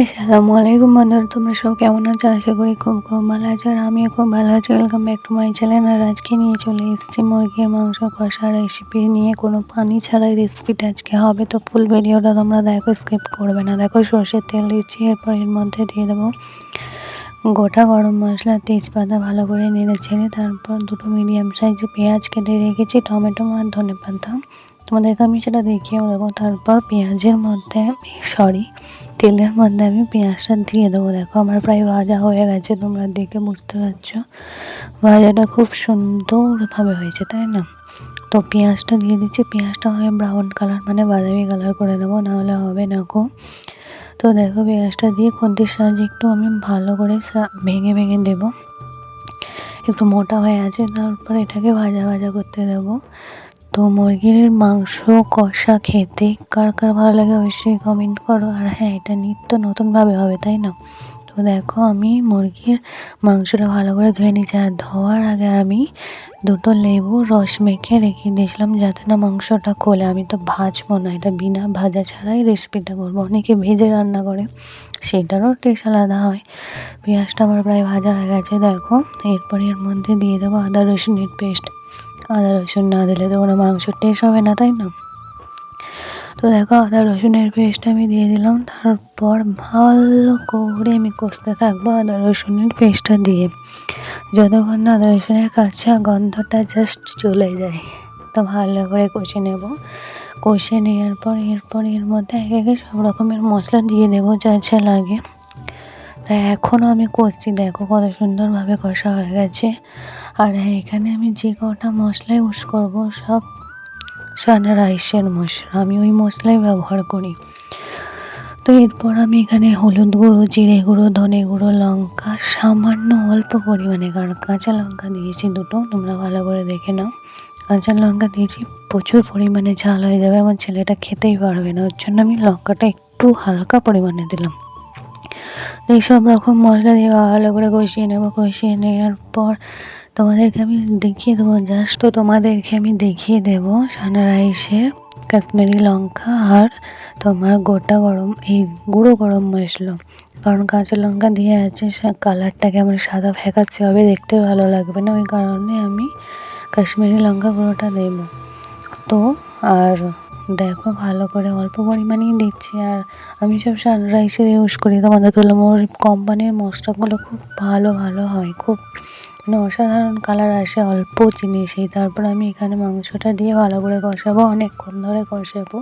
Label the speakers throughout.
Speaker 1: আসসালামু আলাইকুম বন্ধুরা তোমরা সব কেমন আছো? আশা করি খুব খুব ভালো আছো আর আমিও খুব ভালো আছি। Welcome back to my channel আর আজকে নিয়ে চলে এসেছি মুরগির মাংস কষা রেসিপি নিয়ে। কোনো পানি ছাড়াই রেসিপিটা আজকে হবে, তো ফুল ভিডিওটা তোমরা দেখো স্কিপ করবে না। দেখো সর্ষের তেল দিচ্ছি, এরপর এর মধ্যে দিয়ে দেবো গোটা গরম মশলা, তেজপাতা ভালো করে নেড়ে ছেড়ে তারপর দুটো মিডিয়াম সাইজে পেঁয়াজ কেটে রেখেছি, টমেটো আর ধনে পাতা। তোমাদেরকে আমি সেটা দেখিয়েও দেবো। তারপর পেঁয়াজের মধ্যে সরি তেলের মধ্যে আমি পেঁয়াজটা দিয়ে দেবো। দেখো, আমার প্রায় ভাজা হয়ে গেছে, তোমরা দেখে বুঝতে পারছ। ভাজাটা খুব সুন্দরভাবে হয়েছে, তাই না? তো পেঁয়াজটা দিয়ে দিচ্ছি। পেঁয়াজটা হয় ব্রাউন কালার মানে বাদামি কালার করে দেবো, নাহলে হবে না কো তো দেখো পেঁয়াজটা দিয়ে খদ্দের সাহায্যে একটু আমি ভালো করে ভেঙে ভেঙে দেব। একটু মোটা হয়ে আছে, তারপর এটাকে ভাজা ভাজা করতে দেবো। তো মুরগির মাংস কষা খেতে কার কার ভালো লাগে অবশ্যই কমেন্ট করো। আর হ্যাঁ এটা নিত্য নতুনভাবে হবে, তাই না? দেখো আমি মুরগির মাংসটা ভালো করে ধুয়ে নিয়েছি। আর ধোয়ার আগে আমি দুটো লেবু রস মেখে রেখে দিয়েছিলাম যাতে না মাংসটা খোলে আমি তো ভাজবো না, এটা বিনা ভাজা ছাড়াই রেসিপিটা করব। অনেকে ভেজে রান্না করে, সেটারও টেস্ট আলাদা হয়। পেঁয়াজটা আমার প্রায় ভাজা হয়ে গেছে, দেখো। এরপর এর মধ্যে দিয়ে দেবো আদা রসুনের পেস্ট। আদা, রসুন না দিলে তো কোনো মাংসর টেস্ট হবে না, তাই না? তো দেখো, আদা, রসুনের পেস্ট আমি দিয়ে দিলাম। তারপর ভালো করে আমি কষতে থাকব আদা, রসুনের পেস্টটা দিয়ে। যতক্ষণ না আদা, রসুনের কাঁচা গন্ধটা জাস্ট চলে যায়, তো ভালো করে কষে নেব। কষে নেওয়ার পর, এরপর এর মধ্যে এক একে সব রকমের মশলা দিয়ে দেবো যা যা লাগে। তাই এখনও আমি কষছি, দেখো কত সুন্দরভাবে কষা হয়ে গেছে। আর এখানে আমি যে কটা মশলা ইউজ করব, সব সানা রাইসের মশলা, আমি ওই মশলাই ব্যবহার করি। তো এরপর আমি এখানে হলুদ গুঁড়ো, জিরে গুঁড়ো, ধনে গুঁড়ো, লঙ্কা, সামান্য অল্প পরিমাণে কারণ কাঁচা লঙ্কা দিয়েছি দুটো, তোমরা ভালো করে দেখে নাও। কাঁচা লঙ্কা দিয়েছি, প্রচুর পরিমাণে ঝাল হয়ে যাবে, আমার ছেলেটা খেতেই পারবে না, ওর জন্য আমি লঙ্কাটা একটু হালকা পরিমাণে দিলাম। এই সব রকম মশলা দিয়ে ভালো করে কষিয়ে নেব, কষিয়ে নেওয়ার পর তোমাদেরকে আমি দেখিয়ে দেবো জাস্ট তো তোমাদেরকে আমি দেখিয়ে দেবো সানারাইসের কাশ্মীরি লঙ্কা আর তোমার গোটা গরম, এই গুঁড়ো গরম মশলা। কারণ কাঁচা লঙ্কা দিয়ে আছে কালারটা কেমন সাদা ফ্যাকাচ্ছে হবে দেখতে ভালো লাগবে না। ওই কারণে আমি কাশ্মীরি লঙ্কা গুঁড়োটা দেবো। তো আর দেখো, ভালো করে অল্প পরিমাণেই দিচ্ছি। আর আমি সব সানরাইসের ইউজ করি। তোমাদের তুলমোর কোম্পানির মশলাগুলো খুব ভালো ভালো হয়, খুব মানে অসাধারণ কালার আসে, অল্প জিনিসেই তারপর আমি এখানে মাংসটা দিয়ে ভালো করে কষাবো, অনেকক্ষণ ধরে কষাবো।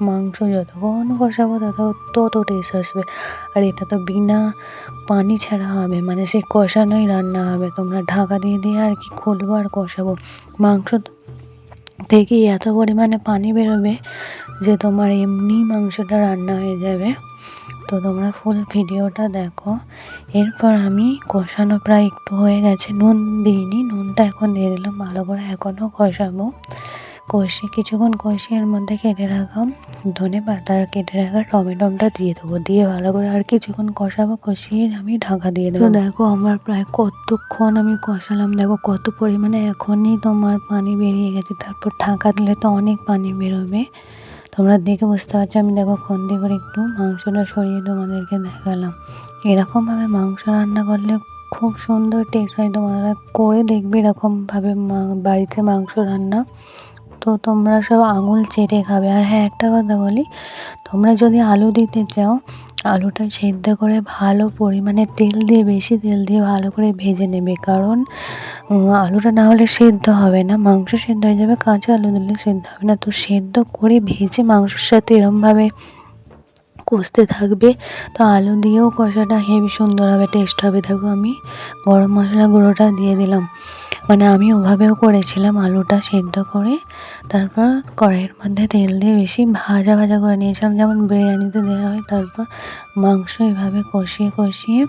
Speaker 1: মাংস যতক্ষণ কষাবো তত তত টেস্ট আসবে। আর এটা তো বিনা পানি ছাড়া হবে মানে সেই কষানোই রান্না হবে। তোমরা ঢাকা দিয়ে দিয়ে আর কি খুলবো আর কষাবো। মাংস থেকে এত পরিমাণে পানি বেরোবে যে তোমার এমনি মাংসটা রান্না হয়ে যাবে। তো তোমরা ফুল ভিডিওটা দেখো। এরপর আমি কষানো প্রায় একটু হয়ে গেছে, নুন দিইনি, নুনটা এখন দিয়ে দিলাম, ভালো করে এখনও কষাবো। কষি কিছুক্ষণ কষে এর মধ্যে কেটে রাখা ধনে পাতা আর কেটে রাখা টমেটোটা দিয়ে দেবো। দিয়ে ভালো করে আর কিছুক্ষণ কষাবো, কষিয়ে আমি ঢাকা দিয়ে দেবো। দেখো আমার প্রায় কতক্ষণ আমি কষালাম, দেখো কত পরিমাণে এখনই তোমার পানি বেরিয়ে গেছে, তারপর ঢাকা দিলে তো অনেক পানি বেরোবে। তোমরা দেখে বুঝতে পারছ, আমি দেখো খন্দি করে একটু মাংসটা সরিয়ে তোমাদেরকে দেখালাম। এরকমভাবে মাংস রান্না করলে খুব সুন্দর টেস্ট হয়। তোমরা করে দেখবে এরকমভাবে বাড়িতে মাংস রান্না। তো তোমরা সব আঙুল চেটে খাবে। আর হ্যাঁ একটা কথা বলি, তোমরা যদি আলু দিতে চাও আলুটা সেদ্ধ করে ভালো পরিমাণে তেল দিয়ে, বেশি তেল দিয়ে ভালো করে ভেজে নেবে। কারণ আলুটা না হলে সেদ্ধ হবে না। মাংস সেদ্ধ হয়ে যাবে, কাঁচা আলু দিলে সেদ্ধ হবে না। তো সেদ্ধ করে ভেজে মাংসের সাথে এরমভাবে কষতে থাকবে। তো আলু দিয়েও কষাটা হেভি সুন্দর হবে, টেস্ট হবে। দেখো আমি গরম মশলা গুঁড়োটা দিয়ে দিলাম। মানে আমি ওভাবেও করেছিলাম আলুটা সেদ্ধ করে, তারপর কড়াইয়ের মধ্যে তেল দিয়ে বেশি ভাজা ভাজা করে নিয়েছিলাম, যেমন বিরিয়ানিতে দেওয়া হয়, তারপর মাংস এভাবে কষিয়ে কষিয়ে,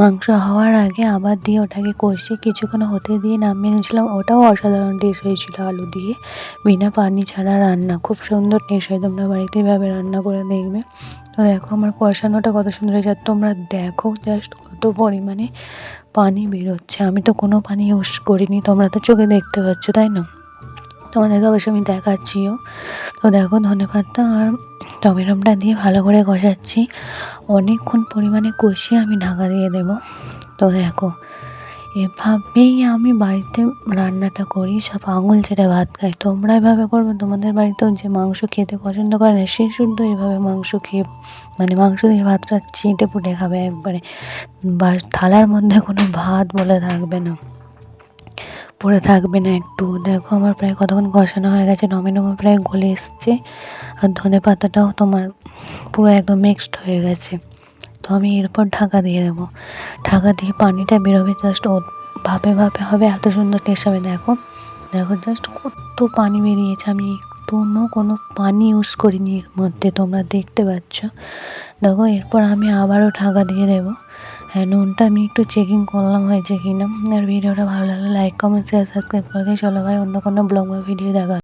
Speaker 1: মাংস হওয়ার আগে আবার দিয়ে ওটাকে কষিয়ে কিছুক্ষণ হতে দিয়ে নামিয়ে নিয়েছিলাম। ওটাও অসাধারণ টেস্ট হয়েছিল আলু দিয়ে, বিনা পানি ছাড়া রান্না। খুব সুন্দর টেস্ট হয়, তোমরা বাড়িতে এভাবে রান্না করে দেখবে। তো দেখো আমার কষানোটা কত সুন্দর হয়েছে তোমরা দেখো জাস্ট কত পরিমাণে পানি বেরোচ্ছে। আমি তো কোনো পানি ইউজ করিনি। তোমরা তো চোখে দেখতে পাচ্ছ, তাই না? তোমাদেরকে অবশ্য আমি দেখাচ্ছিও। তো দেখো, ধনে পাতা আর টমেটোটা দিয়ে ভালো করে কষাচ্ছি। অনেকক্ষণ পরিমাণে কষিয়ে আমি ঢাকা দিয়ে দেবো। তো দেখো এভাবেই আমি বাড়িতে রান্নাটা করি। সব আঙুল ছেড়ে ভাত খাই। তোমরা এভাবে করবে? তোমাদের বাড়িতেও যে মাংস খেতে পছন্দ করে না, সে শুদ্ধ এভাবে মাংস খেয়ে মানে মাংস দিয়ে ভাতটা চেটে পুটে খাবে একবারে। বা থালার মধ্যে কোনো ভাত বলে থাকবে না। পড়ে থাকবে না একটু। দেখো আমার প্রায় কতক্ষণ কষানো হয়ে গেছে নমে নমে প্রায় গলে এসছে। আর ধনে পাতাটাও তোমার পুরো একদম মিক্সড হয়ে গেছে। তো আমি এরপর ঢাকা দিয়ে দেবো। ঢাকা দিয়ে পানিটা বেরোবে জাস্ট ও ভাপে ভাপে হবে, এত সুন্দর টেস্ট হবে। দেখো দেখো জাস্ট কত পানি বেরিয়েছে। আমি একটুও কোনো পানি ইউজ করিনি এর মধ্যে, তোমরা দেখতে পাচ্ছ। দেখো, এরপর আমি আবারও ঢাকা দিয়ে দেবো। হ্যাঁ নুনটা আমি একটু চেকিং করলাম হয়েছে কিনা। আর ভিডিওটা ভালো লাগলে লাইক কমেন্ট শেয়ার সাবস্ক্রাইব করে দিয়ে চলো ভাই, অন্য কোনো ব্লগ বা ভিডিও দেখা